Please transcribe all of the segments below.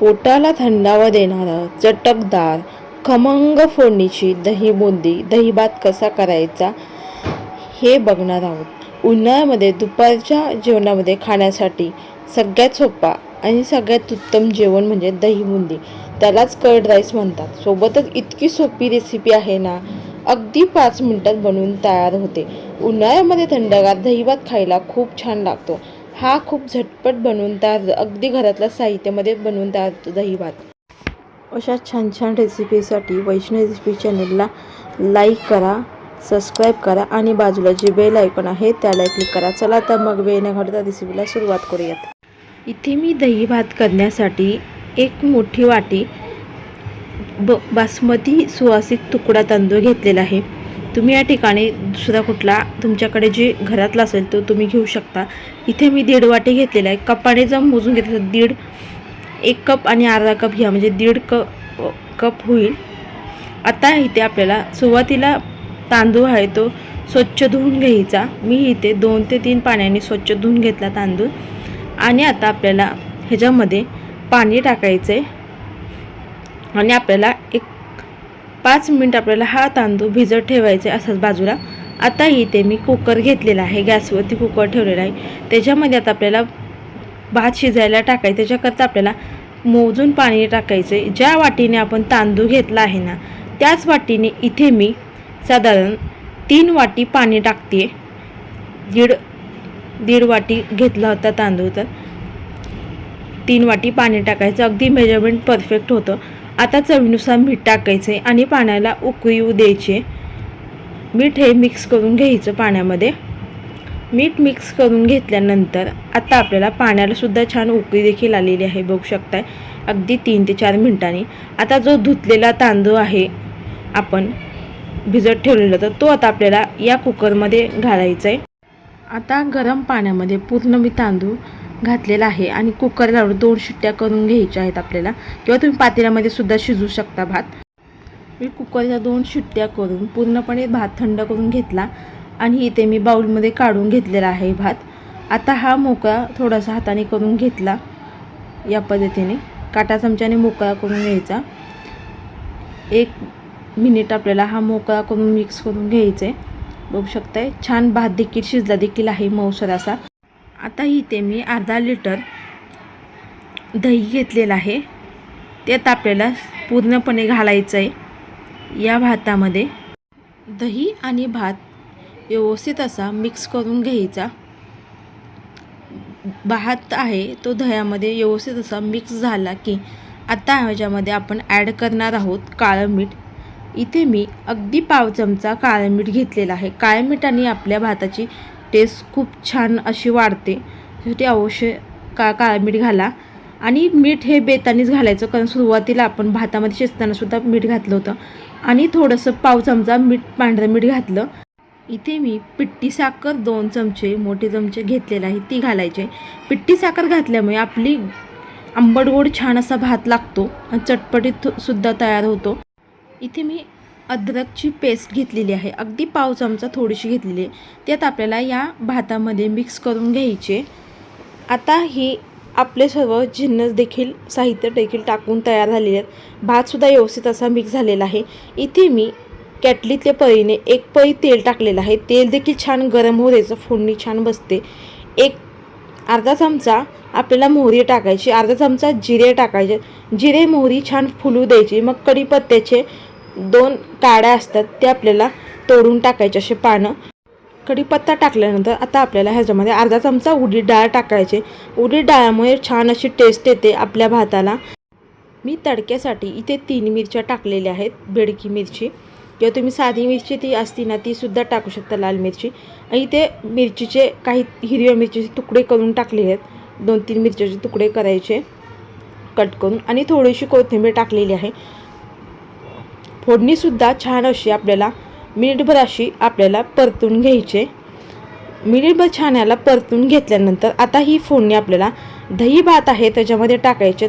पोटाला थंडावा देणारं चटकदार खमंग फोडणीची दही बुंदी दही भात कसा करायचा हे बघणार आहोत. उन्हाळ्यामध्ये दुपारच्या जेवणामध्ये खाण्यासाठी सगळ्यात सोपा आणि सगळ्यात उत्तम जेवण म्हणजे दही बुंदी त्यालाच कर्ड राईस म्हणतात. सोबतच इतकी सोपी रेसिपी आहे ना अगदी पाच मिनिटात बनवून तयार होते. उन्हाळ्यामध्ये थंडगार दही भात खायला खूप छान लागतो. हा खूप झटपट बनवून तयार अगदी घरातल्या साहित्यामध्ये बनवून तयार होतो दही भात अशा छान छान रेसिपीसाठी वैष्णव रेसिपी चॅनलला लाईक करा सबस्क्राईब करा आणि बाजूला जे बेल ऐकून आहे त्याला क्लिक करा. चला तर मग वेळ न घडता रेसिपीला सुरुवात करूयात. इथे मी दही भात करण्यासाठी एक मोठी वाटी ब बासमती सुवासिक तुकडा तांदूळ घेतलेला आहे. तुम्ही या ठिकाणी दुसरा कुठला तुमच्याकडे जे घरातला असेल तो तुम्ही घेऊ शकता. इथे मी दीड वाटी घेतलेला आहे. कपाने जर मोजून घेतलं तर दीड एक कप आणि अर्धा कप घ्या. म्हणजे दीड क कप होईल. आता इथे आपल्याला सुरुवातीला तांदूळ आहे तो स्वच्छ धुवून घ्यायचा. मी इथे दोन ते तीन पाण्याने स्वच्छ धुवून घेतला तांदूळ. आणि आता आपल्याला ह्याच्यामध्ये पाणी टाकायचं आहे आणि आपल्याला एक पाच मिनिट आपल्याला हा तांदूळ भिजत ठेवायचा आहे असंच बाजूला. आता इथे मी कुकर घेतलेला आहे. गॅसवरती कुकर ठेवलेला आहे. त्याच्यामध्ये आता आपल्याला भात शिजायला टाकायचं. त्याच्याकरता आपल्याला मोजून पाणी टाकायचं आहे ज्या वाटीने आपण तांदूळ घेतला आहे ना त्याच वाटीने इथे मी साधारण तीन वाटी पाणी टाकते दीड दीड वाटी घेतला होता तांदूळ तर. तीन वाटी पाणी टाकायचं. अगदी मेजरमेंट परफेक्ट होतं. आता चवीनुसार मीठ टाकायचं आहे आणि पाण्याला उकळी द्यायचे. मीठ हे मिक्स करून घ्यायचं पाण्यामध्ये. मीठ मिक्स करून घेतल्यानंतर आता आपल्याला पाण्यालासुद्धा छान उकळी देखील आलेली आहे बघू शकताय. अगदी तीन ते चार मिनटांनी. आता जो धुतलेला तांदूळ आहे आपण भिजत ठेवलेला तर तो आता आपल्याला या कुकरमध्ये घालायचा आहे आता गरम पाण्यामध्ये पूर्ण मी तांदूळ घातलेला आहे आणि कुकर लावून दोन शिट्ट्या करून घ्यायच्या आहेत आपल्याला. किंवा तुम्ही पातेल्यामध्ये सुद्धा शिजू शकता भात. मी कुकरच्या दोन शिट्ट्या करून पूर्णपणे भात थंड करून घेतला आणि इथे मी बाऊलमध्ये काढून घेतलेला आहे भात. आता हा मोकळा थोडासा हाताने करून घेतला या पद्धतीने. काटा चमच्याने मोकळा करून घ्यायचा. एक मिनिट आपल्याला हा मोकळा करून मिक्स करून घ्यायचा आहे बघू शकताय छान भात देखील शिजला देखील आहे मऊसर असा. आता इथे मी अर्धा लिटर दही घेतलेलं आहे. त्यात आपल्याला पूर्णपणे घालायचं आहे. या भातामध्ये दही आणि भात व्यवस्थित असा मिक्स करून घ्यायचा. भात आहे तो दह्यामध्ये व्यवस्थित असा मिक्स झाला की आता ह्याच्यामध्ये आपण ॲड करणार आहोत काळं मीठ. इथे मी अगदी पाव चमचा काळं मीठ घेतलेला आहे. काळ्या मिठाने आपल्या भाताची टेस्ट खूप छान अशी वाढते. त्यासाठी अवश्य का काळं मीठ घाला. आणि मीठ हे बेतानीच घालायचं. कारण सुरुवातीला आपण भातामध्ये शिजतानासुद्धा मीठ घातलं होतं. आणि थोडंसं पाव चमचा मीठ पांढरं मीठ घातलं. इथे मी पिट्टी साखर दोन चमचे मोठे चमचे घेतलेले आहे ती घालायचे. पिट्टी साखर घातल्यामुळे आपली आंबट गोड छान असा भात लागतो. आणि चटपटीत सुद्धा तयार होतो. इथे मी अद्रकची पेस्ट घेतलेली आहे. अगदी पाव चमचा थोडीशी घेतलेली आहे. त्यात आपल्याला या भातामध्ये मिक्स करून घ्यायचे. आता ही आपले सर्व जिन्नस देखील साहित्य देखील टाकून तयार झालेले आहेत. भातसुद्धा व्यवस्थित असा मिक्स झालेला आहे. इथे मी कॅटलीतल्या पळीने एक पळी तेल टाकलेलं आहे. तेल देखील छान गरम होऊ द्यायचं. फोडणी छान बसते. एक अर्धा चमचा आपल्याला मोहरी टाकायची. अर्धा चमचा जिरे टाकायचे. जिरे मोहरी छान फुलू द्यायची. मग कढीपत्त्याचे दोन काड्या असतात ते आपल्याला तोडून टाकायचे असे पानं. कढीपत्ता टाकल्यानंतर आता आपल्याला ह्याच्यामध्ये अर्धा चमचा उडीद डाळ टाकायचे. उडीद डाळामुळे छान अशी टेस्ट येते आपल्या भाताला. मी तडक्यासाठी इथे तीन मिरच्या टाकलेल्या आहेत बेडकी मिरची. किंवा तुम्ही साधी मिरची ती असती ना तीसुद्धा टाकू शकता लाल मिरची. आणि इथे मिरचीचे काही हिरव्या मिरचीचे तुकडे करून टाकलेले आहेत. दोन तीन मिरच्याचे तुकडे करायचे कट करून. आणि थोडीशी कोथिंबीर टाकलेली आहे. फोडणीसुद्धा छान अशी आपल्याला मिनिटभर अशी आपल्याला परतून घ्यायचे. मिनिटभर छान याला परतून घेतल्यानंतर आता ही फोडणी आपल्याला दही भात आहे त्याच्यामध्ये टाकायचे.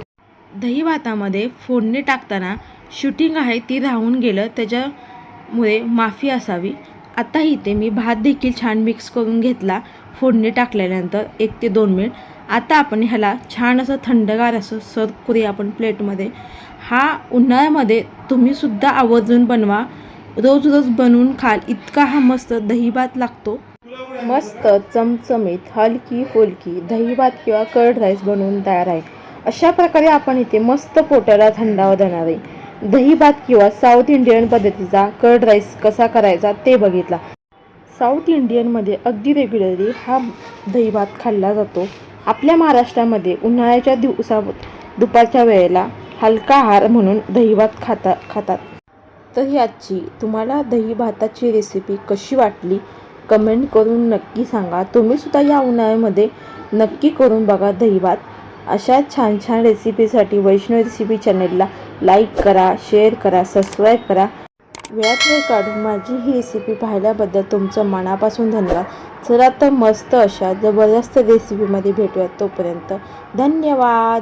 दही भातामध्ये फोडणी टाकताना शूटिंग आहे ती राहून गेलं त्याच्यामुळे माफी असावी. आता इथे मी भात देखील छान मिक्स करून घेतला फोडणी टाकल्यानंतर एक ते दोन मिनिट. आता आपण ह्याला छान असं थंडगार असं सर्व करूया आपण प्लेटमध्ये हा उन्हाळ्यामध्ये तुम्हीसुद्धा आवर्जून बनवा. रोज रोज बनवून खाल. इतका हा मस्त दहीभात लागतो. मस्त चमचमीत हलकी फुलकी दहीभात किंवा कर्ड राईस बनवून तयार आहे. अशा प्रकारे आपण इथे मस्त पोटाला थंडावा देणार आहे. दहीभात किंवा साऊथ इंडियन पद्धतीचा कर्ड राईस कसा करायचा ते बघितला. साऊथ इंडियनमध्ये अगदी रेग्युलरली हा दहीभात खाल्ला जातो. आपल्या महाराष्ट्रामध्ये उन्हाळ्याच्या दिवसा दुपारच्या वेळेला हलका आहार म्हणून दहीभात खाता खातात. तर ही आजची तुम्हाला दही भाताची रेसिपी कशी वाटली कमेंट करून नक्की सांगा. तुम्हीसुद्धा या उन्हाळ्यामध्ये नक्की करून बघा दहीभात. अशा छान छान रेसिपीसाठी वैष्णव रेसिपी चॅनलला लाईक करा शेअर करा सबस्क्राईब करा. वेळात वेळ काढून माझी ही रेसिपी पाहिल्याबद्दल तुमचं मनापासून धन्यवाद. चला तर मस्त अशा जबरदस्त रेसिपीमध्ये भेटूयात तोपर्यंत. धन्यवाद!